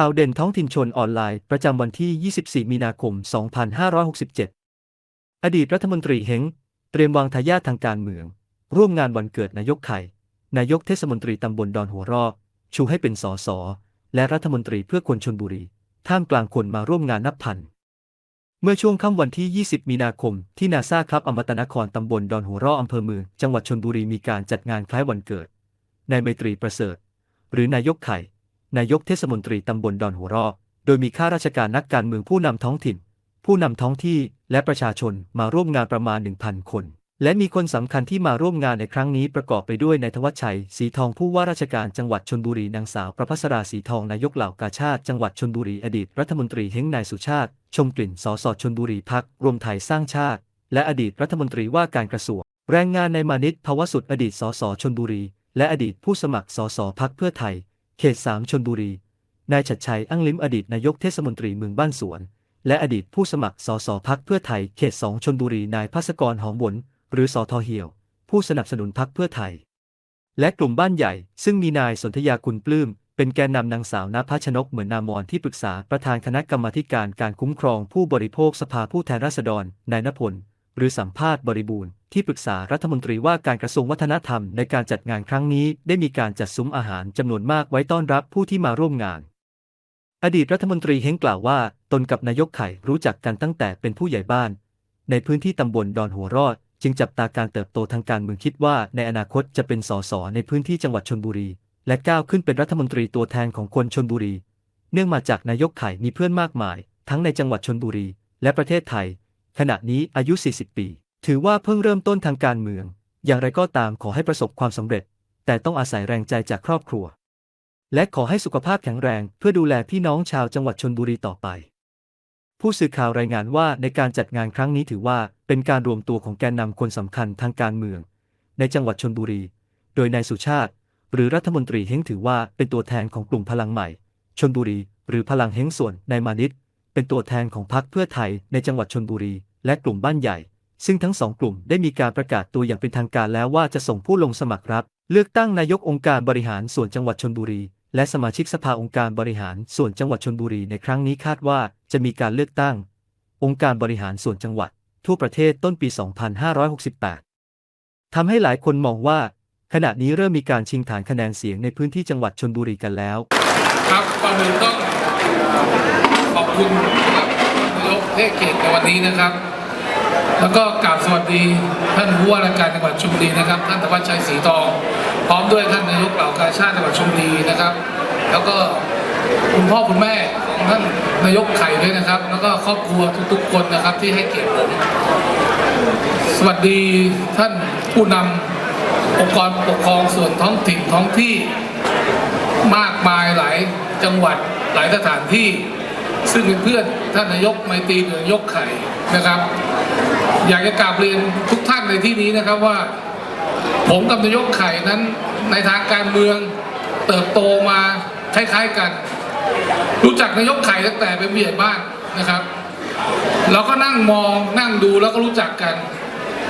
ข่าวเด่นท้องถิ่นชนออนไลน์ ประจำวันที่ 24 มีนาคม 2567 อดีตรัฐมนตรีเฮงเตรียมวางทายาททางการเมือง ร่วมงานวันเกิดนายกไข่ นายกเทศมนตรีตำบลดอนหัวรอกชูให้เป็นสอสอและรัฐมนตรีเพื่อคนชนบุรี ท่ามกลางคนมาร่วมงานนับพัน เมื่อช่วงค่ำวันที่ 20 มีนาคม ที่นาซาครับอมตะนครตำบลดอนหัวร่ออำเภอเมืองจังหวัดชนบุรีมีการจัดงานคล้ายวันเกิด นายไมตรีประเสริฐ หรือนายกไข่ นายกเทศมนตรีตำบลดอนหัวรอโดยมีข้าราชการนักการเมืองผู้นำท้องถิ่น ผู้นำท้องที่และประชาชนมาร่วมงานประมาณ 1,000 คน และมีคนสำคัญที่มาร่วมงานในครั้งนี้ประกอบไปด้วยนายธวัชชัยสีทองผู้ว่าราชการจังหวัดชนบุรีนางสาวประภัสราสีทองนายกเหล่ากาชาติจังหวัดชนบุรีอดีตรัฐมนตรีเฮงนายสุชาติ ชมกลิ่นสสชนบุรีพักรวมไทยสร้างชาติ และอดีตรัฐมนตรีว่าการกระทรวงแรงงานในมานิตภวสุดอดีตสสชนบุรี และอดีตผู้สมัครสสพักเพื่อไทย เขตสามชนบุรี นายชัดชัยอั้งลิ้มอดีตนายกเทศมนตรีเมืองบ้านสวน และอดีตผู้สมัครสสพักเพื่อไทย เขตสองชนบุรี นายภัสกรหอมบนหรือสอทอเหี่ยว ผู้สนับสนุนพักเพื่อไทย และกลุ่มบ้านใหญ่ ซึ่งมีนายสนธยาคุณปลื้ม เป็นแกนนำนางสาวนภชนกเหมือนนามอนที่ปรึกษาประธานคณะกรรมาการการคุ้มครองผู้บริโภคสภาผู้แทนราษฎร นายนพล หรือสัมภาษณ์บริบูรณ์ที่ปรึกษารัฐมนตรีว่าการกระทรวงวัฒนธรรมในการจัดงานครั้งนี้ได้มีการจัดซุ้มอาหารจำนวนมากไว้ต้อนรับผู้ที่มาร่วมงาน อดีตรัฐมนตรีเฮงกล่าวว่าตนกับนายกไข่รู้จักกันตั้งแต่เป็นผู้ใหญ่บ้าน ในพื้นที่ตำบลดอนหัวรอด จึงจับตาการเติบโตทางการเมืองคิดว่าในอนาคตจะเป็นสสในพื้นที่จังหวัดชนบุรี และก้าวขึ้นเป็นรัฐมนตรีตัวแทนของคนชนบุรี เนื่องมาจากนายกไข่มีเพื่อนมากมาย ทั้งในจังหวัดชนบุรี และประเทศไทย ขณะนี้อายุ 40 ปี ถือว่าเพิ่งเริ่มต้นทางการเมือง อย่างไรก็ตามขอให้ประสบความสำเร็จ แต่ต้องอาศัยแรงใจจากครอบครัว และขอให้สุขภาพแข็งแรงเพื่อดูแลพี่น้องชาวจังหวัดชนบุรีต่อไปผู้สื่อข่าวรายงานว่าในการจัดงานครั้งนี้ถือว่าเป็นการรวมตัวของแกนนำคนสำคัญทางการเมือง ในจังหวัดชนบุรี โดยนายสุชาติ หรือรัฐมนตรีเฮงถือว่าเป็นตัวแทนของกลุ่มพลังใหม่ ชนบุรี หรือพลังเฮงส่วนนายมานิตเป็นตัวแทนของพรรคเพื่อไทยในจังหวัดชนบุรี และกลุ่มบ้านใหญ่ ซึ่งทั้งสองกลุ่มได้มีการประกาศตัวอย่างเป็นทางการแล้วว่าจะส่งผู้ลงสมัครรับ เลือกตั้งนายกองค์การบริหารส่วนจังหวัดชนบุรี และสมาชิกสภาองค์การบริหารส่วนจังหวัดชนบุรีในครั้งนี้คาดว่าจะมีการเลือกตั้ง องค์การบริหารส่วนจังหวัด ทั่วประเทศต้นปี 2568 ทำให้หลายคนมองว่า ขณะนี้เริ่มมีการชิงฐานคะแนนเสียงในพื้นที่จังหวัดชนบุรีกันแล้ว ครับก่อนอื่นต้องขอบคุณครับนายกเทศเขตในวันนี้นะครับ แล้วก็กราบสวัสดีท่านผู้ว่าราชการจังหวัดชลบุรีนะครับ ท่านธวัชชัยศรีทอง พร้อมด้วยท่านนายกเหล่ากาชาติจังหวัดชลบุรีนะครับ แล้วก็คุณพ่อคุณแม่ของท่านนายกไข่ด้วยนะครับ แล้วก็ครอบครัวทุกๆ คนนะครับที่ให้เกียรติผมสวัสดีท่านผู้นำองค์กรปกครองส่วนท้องถิ่นท้องที่มากมายหลายจังหวัดหลายสถานที่ ซึ่งเป็นเพื่อนท่านนายกไมตรีหรือนายกไข่นะครับ อยากจะกราบเรียนทุกท่านในที่นี้นะครับว่า ผมกับนายกไข่นั้นในทางการเมืองเติบโตมาคล้ายๆกัน รู้จักนายกไข่ตั้งแต่เป็นผู้ใหญ่บ้านนะครับ เราก็นั่งมองนั่งดูแล้วก็รู้จักกัน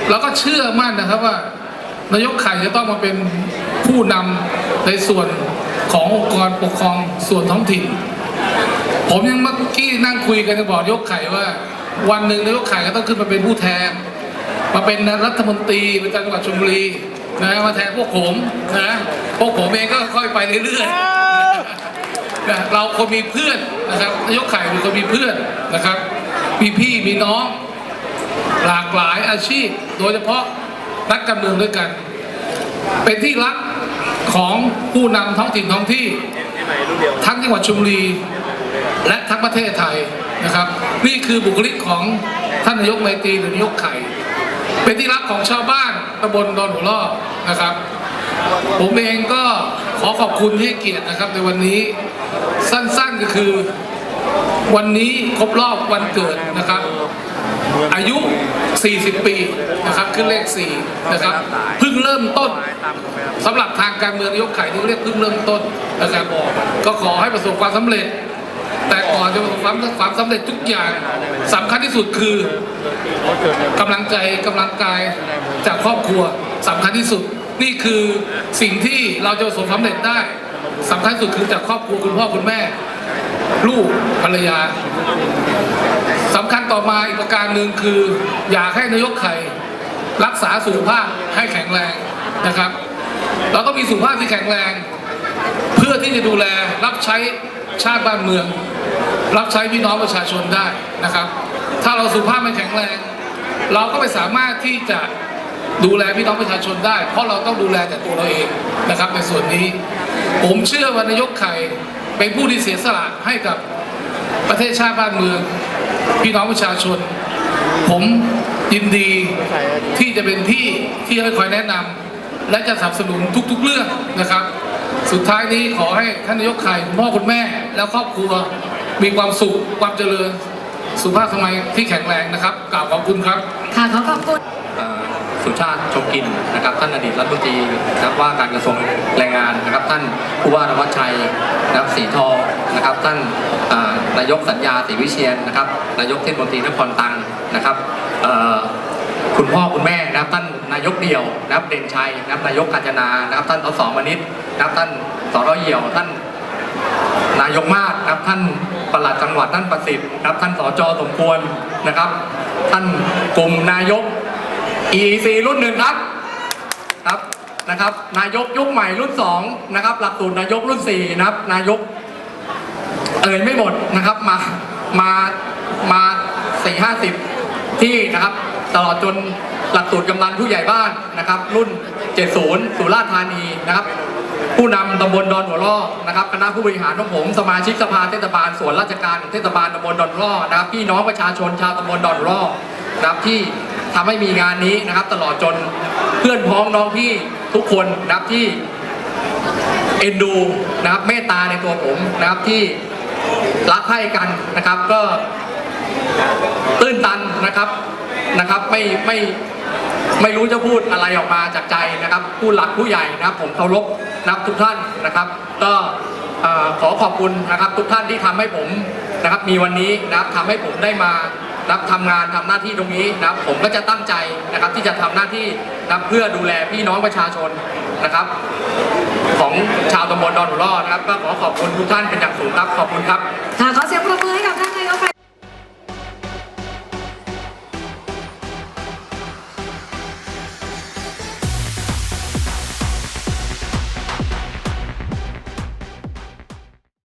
แล้วก็เชื่อมั่นนะครับว่านายกไข่จะต้องมาเป็นผู้นำในส่วนขององค์กรปกครองส่วนท้องถิ่น ผมยังเมื่อกี้นั่งคุยกันในบอกนายกไข่ว่า วันหนึ่งนายกไข่ก็ต้องขึ้นมาเป็นผู้แทน มาเป็นรัฐมนตรีประจำจังหวัดชลบุรีนะมาแทนพวกผมนะพวกผมเองก็ค่อยไปเรื่อยๆนะเราคนมีเพื่อนนะครับนายกไข่เป็นคนมีเพื่อนนะครับ มีพี่มีน้อง หลากหลายอาชีพ โดยเฉพาะนักการเมืองด้วยกัน เป็นที่รักของผู้นำท้องถิ่นท้องที่ ทั้งจังหวัดชลบุรี และทั้งประเทศไทยนะครับ นี่ คือบุคลิกของท่านนายกไมตรีหรือนายกไข่ เป็นที่รักของชาวบ้านตำบลดอนหัวล่อนะครับ ผมเองก็ขอขอบคุณที่ให้เกียรตินะครับในวันนี้สั้นๆก็คือวันนี้ครบรอบวันเกิดนะครับ อายุ 40 ปีนะครับขึ้นเลข 4 นะครับเพิ่งเริ่มต้นสำหรับทางการเมืองนายกไข่ที่เรียกเพิ่งเริ่มต้นนะครับก็ขอให้ประสบความสำเร็จ ความความสำเร็จทุกอย่างสำคัญที่สุดคือกำลังใจกำลังกายจากครอบครัวสำคัญที่สุด นี่คือสิ่งที่เราจะประสบความสำเร็จได้สำคัญที่สุดคือจากครอบครัวคุณพ่อคุณแม่ ลูกภรรยาสำคัญต่อมาอีกประการหนึ่งคือ อยากให้นายกไข่รักษาสุขภาพให้แข็งแรงนะครับ เราต้องมีสุขภาพที่แข็งแรง เพื่อที่จะดูแลรับใช้ชาติบ้านเมือง รับใช้พี่น้องประชาชนได้นะครับ ถ้าเราสุขภาพไม่แข็งแรง เราก็ไม่สามารถที่จะดูแลพี่น้องประชาชนได้ เพราะเราต้องดูแลแต่ตัวเราเองนะครับ ในส่วนนี้ ผมเชื่อว่านายกไข่เป็นผู้ที่เสียสละให้กับประเทศชาติบ้านเมือง พี่น้องประชาชน ผมยินดีที่จะเป็นพี่ที่ให้คอยแนะนำและจะสนับสนุนทุกๆเรื่องนะครับ สุดท้ายนี้ขอให้ท่านนายกไข่คุณพ่อคุณแม่ แล้วครอบครัว มีความสุขความเจริญ สุขภาพสมัยที่แข็งแรงนะครับกล่าวขอบคุณครับค่ะขอขอบคุณเอ่อสุชาติชมกินนะครับ ท่านอดีตรัฐมนตรีนะครับว่าการกระทรวงแรงงานนะครับ ท่านผู้ว่านวัชชัยนะครับสีทองนะครับ ท่านเอ่อนายกสัญญาศรีวิเชียนนะครับ นายกเทศมนตรีนครตังนะครับเอ่อคุณพ่อคุณแม่นะครับท่านนายกเดี่ยวนะครับเด่นชัยนะครับนายกกาญจนานะครับ ท่านสสมนิตนะครับท่านสรเหี่ยว ท่านนายกมากนะ ครับท่านปลัดจังหวัดท่านประสิทธิ์ครับท่านสจสมควรนะครับ ท่านกลุ่มนายก EEC รุ่นหนึ่งครับครับนะครับ นายกยุคใหม่รุ่นสองนะครับหลักสูตรนายกรุ่นสี่นะครับ นายก เอ่ยไม่หมดนะครับมามามาสี่ห้าสิบที่นะครับ ตลอดจนหลักสูตรกำนันผู้ใหญ่บ้านนะครับ รุ่น 70 สุราษฎร์ธานีนะครับ ผู้นำตำบลดอนหัวล่อนะครับคณะผู้บริหารของผมสมาชิกสภาเทศบาลส่วนราชการของเทศบาลตำบลดอนล่อนะครับพี่น้องประชาชนชาวตำบลดอนล่อนะครับที่ทำให้มีงานนี้นะครับ ตลอดจนเพื่อนพ้องน้องพี่ทุกคนนะครับที่เอ็นดูนะครับเมตตาในตัวผมนะครับที่รักให้กันนะครับก็ตื้นตันนะครับนะครับ ไม่ไม่ ไม่รู้จะพูดอะไรออกมาจากใจนะครับ ผู้หลักผู้ใหญ่นะครับ ผมเคารพนับทุกท่านนะครับ ก็ขอขอบคุณนะครับ ทุกท่านที่ทำให้ผมนะครับ มีวันนี้นะครับทำให้ผมได้มานะครับทำงานทำหน้าที่ตรงนี้นะครับ ผมก็จะตั้งใจนะครับ ที่จะทำหน้าที่นะครับเพื่อดูแลพี่น้องประชาชนนะครับ ของชาวตำบลดอนหัวล่อนะครับ ก็ขอขอบคุณทุกท่านเป็นอย่างสูงครับขอบคุณครับค่ะขอเสียงปรบ